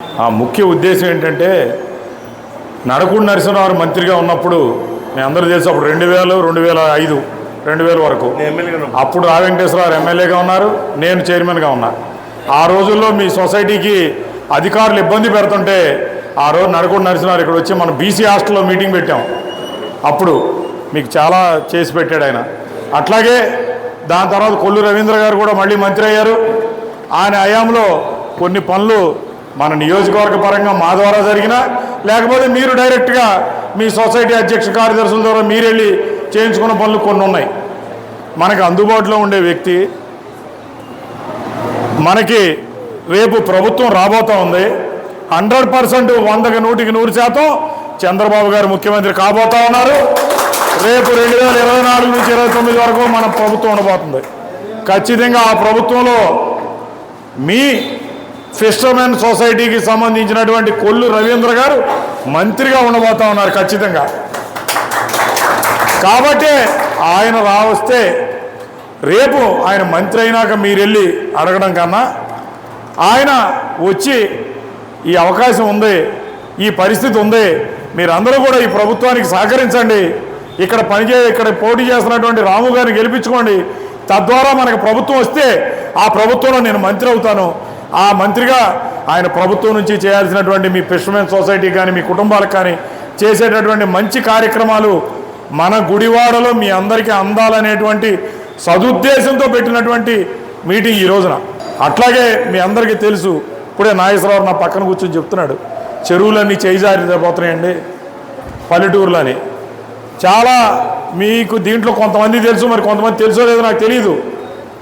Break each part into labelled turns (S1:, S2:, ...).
S1: ఆ ముఖ్య ఉద్దేశం ఏంటంటే నడకుండ నరసింహారావు మంత్రిగా ఉన్నప్పుడు మీ అందరూ తెలుసు అప్పుడు రెండు వేలు రెండు వేల ఐదు రెండు వేల వరకు. అప్పుడు రా వెంకటేశ్వరరావు ఎమ్మెల్యేగా ఉన్నారు నేను చైర్మన్గా ఉన్నా. ఆ రోజుల్లో మీ సొసైటీకి అధికారులు ఇబ్బంది పెడుతుంటే ఆ రోజు నడకుండ నరసింహారావు ఇక్కడ వచ్చి మనం బీసీ హాస్టల్లో మీటింగ్ పెట్టాం. అప్పుడు మీకు చాలా చేసి పెట్టాడు ఆయన. అట్లాగే దాని తర్వాత కొల్లు రవీంద్ర గారు కూడా మళ్ళీ మంత్రి అయ్యారు. ఆయన హయాంలో కొన్ని పనులు మన నియోజకవర్గ పరంగా మా ద్వారా జరిగినా లేకపోతే మీరు డైరెక్ట్గా మీ సొసైటీ అధ్యక్ష కార్యదర్శుల ద్వారా మీరు వెళ్ళి చేయించుకున్న పనులు కొన్ని ఉన్నాయి. మనకు అందుబాటులో ఉండే వ్యక్తి మనకి రేపు ప్రభుత్వం రాబోతా ఉంది. హండ్రెడ్ పర్సెంట్ వందకి నూటికి నూరు శాతం చంద్రబాబు గారు ముఖ్యమంత్రి కాబోతా ఉన్నారు. రేపు రెండు వేల ఇరవై నాలుగు నుంచి ఇరవై తొమ్మిది వరకు మన ప్రభుత్వం ఉండబోతుంది. ఖచ్చితంగా ఆ ప్రభుత్వంలో మీ ఫిషర్మెన్ సొసైటీకి సంబంధించినటువంటి కొల్లు రవీంద్ర గారు మంత్రిగా ఉండబోతా ఉన్నారు ఖచ్చితంగా. కాబట్టి ఆయన రావస్తే రేపు ఆయన మంత్రి అయినాక మీరు వెళ్ళి అడగడం కన్నా ఆయన వచ్చి ఈ అవకాశం ఉంది ఈ పరిస్థితి ఉంది మీరందరూ కూడా ఈ ప్రభుత్వానికి సహకరించండి ఇక్కడ పనిచే ఇక్కడ పోటీ చేస్తున్నటువంటి రాము గారిని గెలిపించుకోండి తద్వారా మనకు ప్రభుత్వం వస్తే ఆ ప్రభుత్వంలో నేను మంత్రి అవుతాను ఆ మంత్రిగా ఆయన ప్రభుత్వం నుంచి చేయాల్సినటువంటి మీ ఫిషర్మెన్ సొసైటీ కానీ మీ కుటుంబాలకు కానీ చేసేటటువంటి మంచి కార్యక్రమాలు మన గుడివాడలో మీ అందరికీ అందాలనేటువంటి సదుద్దేశంతో పెట్టినటువంటి మీటింగ్ ఈ రోజున. అట్లాగే మీ అందరికీ తెలుసు ఇప్పుడే నాగేశ్వరరావు నా పక్కన కూర్చొని చెప్తున్నాడు చెరువులన్నీ చేయిజారిపోతున్నాయండి పల్లెటూరులని. చాలా మీకు దీంట్లో కొంతమంది తెలుసు మరి కొంతమంది తెలుసో లేదో నాకు తెలియదు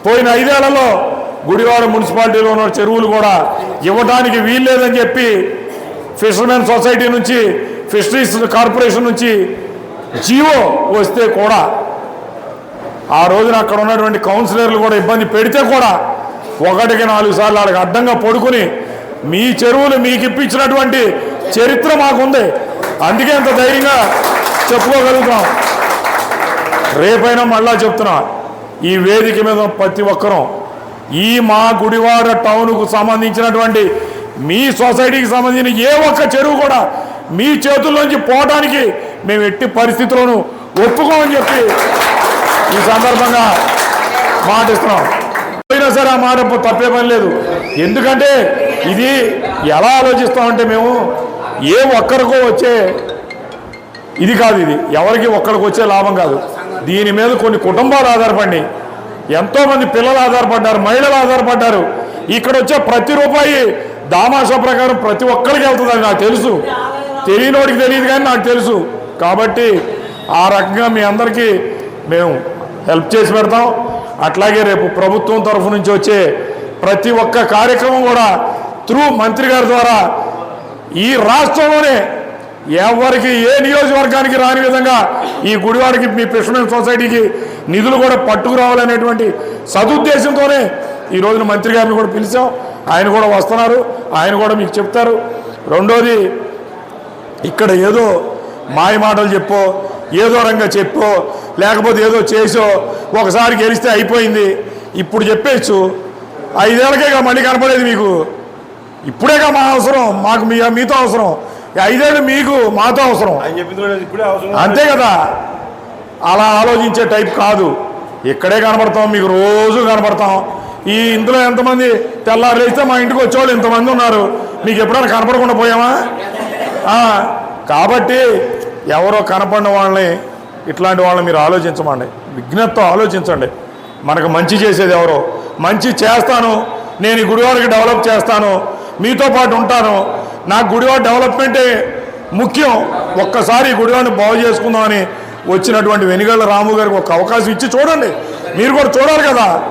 S1: పోయిన ఐదేళ్ళలో గుడివాడ మున్సిపాలిటీలో ఉన్న చెరువులు కూడా ఇవ్వడానికి వీల్లేదని చెప్పి ఫిషర్మెన్ సొసైటీ నుంచి ఫిషరీస్ కార్పొరేషన్ నుంచి జీవో వస్తే కూడా ఆ రోజున అక్కడ ఉన్నటువంటి కౌన్సిలర్లు కూడా ఇబ్బంది పెడితే కూడా ఒకటికి నాలుగు సార్లు వాళ్ళకి అడ్డంగా పడుకుని మీ చెరువులు మీకు ఇప్పించినటువంటి చరిత్ర మాకుంది. అందుకే అంత ధైర్యంగా చెప్పుకోగలుగుతాం రేపైనా మళ్ళా చెప్తున్నా ఈ వేదిక మీద ప్రతి ఒక్కరూ ఈ మా గుడివాడ టౌన్కు సంబంధించినటువంటి మీ సొసైటీకి సంబంధించిన ఏ ఒక్క చెరువు కూడా మీ చేతుల్లోంచి పోవడానికి మేము ఎట్టి పరిస్థితుల్లోనూ ఒప్పుకోమని చెప్పి ఈ సందర్భంగా మాటిస్తున్నాం. అయినా సరే ఆ మాట తప్పే పని లేదు. ఎందుకంటే ఇది ఎలా ఆలోచిస్తామంటే మేము ఏ ఒక్కరికో వచ్చే ఇది కాదు ఇది. ఎవరికి ఒక్కరికి వచ్చే లాభం కాదు. దీని మీద కొన్ని కుటుంబాలు ఆధారపడి ఎంతోమంది పిల్లలు ఆధారపడ్డారు మహిళలు ఆధారపడ్డారు. ఇక్కడ వచ్చే ప్రతి రూపాయి దామాషా ప్రకారం ప్రతి ఒక్కరికి వెళ్తుందని నాకు తెలుసు. తెలియనోడికి తెలియదు కానీ నాకు తెలుసు. కాబట్టి ఆ రకంగా మీ అందరికీ మేము హెల్ప్ చేసి పెడతాం. అట్లాగే రేపు ప్రభుత్వం తరఫు నుంచి వచ్చే ప్రతి ఒక్క కార్యక్రమం కూడా త్రూ మంత్రి గారి ద్వారా ఈ రాష్ట్రంలోనే ఎవరికి ఏ నియోజకవర్గానికి రాని విధంగా ఈ గుడివాడికి మీ ఫిషర్మెన్ సొసైటీకి నిధులు కూడా పట్టుకురావాలనేటువంటి సదుద్దేశంతోనే ఈ రోజున మంత్రి గారిని కూడా పిలిచాం. ఆయన కూడా వస్తున్నారు. ఆయన కూడా మీకు చెప్తారు. రెండోది ఇక్కడ ఏదో మాయ మాటలు చెప్పో ఏదో రంగా చెప్పో లేకపోతే ఏదో చేసో ఒకసారి గెలిస్తే అయిపోయింది. ఇప్పుడు చెప్పేచ్చు ఐదేళ్ళకేగా మళ్ళీ కనపడేది మీకు. ఇప్పుడేగా మా అవసరం మాకు మీ మీతో అవసరం. ఐదేళ్ళు మీకు మాతో అవసరం. అంతే కదా. అలా ఆలోచించే టైప్ కాదు. ఇక్కడే కనబడతాం మీకు రోజు కనబడతాం. ఈ ఇందులో ఎంతమంది తెల్లారు లేస్తే మా ఇంటికి వచ్చేవాళ్ళు ఇంతమంది ఉన్నారు. మీకు ఎప్పుడైనా కనపడకుండా పోయామా? కాబట్టి ఎవరో కనపడిన వాళ్ళని ఇట్లాంటి వాళ్ళని మీరు ఆలోచించమండి. విజ్ఞతతో ఆలోచించండి. మనకు మంచి చేసేది ఎవరో. మంచి చేస్తాను. నేను ఈ గుడివాడికి డెవలప్ చేస్తాను. మీతో పాటు ఉంటాను. నాకు గుడివాడ డెవలప్మెంటే ముఖ్యం. ఒక్కసారి ఈ గుడివాడిని బాగు చేసుకుందామని వచ్చినటువంటి వెనుగళ్ళ రాము గారికి ఒక అవకాశం ఇచ్చి చూడండి. మీరు కూడా చూడాలి కదా.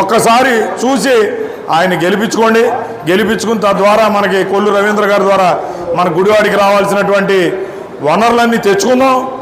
S1: ఒక్కసారి చూసి ఆయన గెలిపించుకోండి. గెలిపించుకున్న తద్వారా మనకి కొల్లు రవీంద్ర గారి ద్వారా మన గుడివాడికి రావాల్సినటువంటి వనరులన్నీ తెచ్చుకుందాం.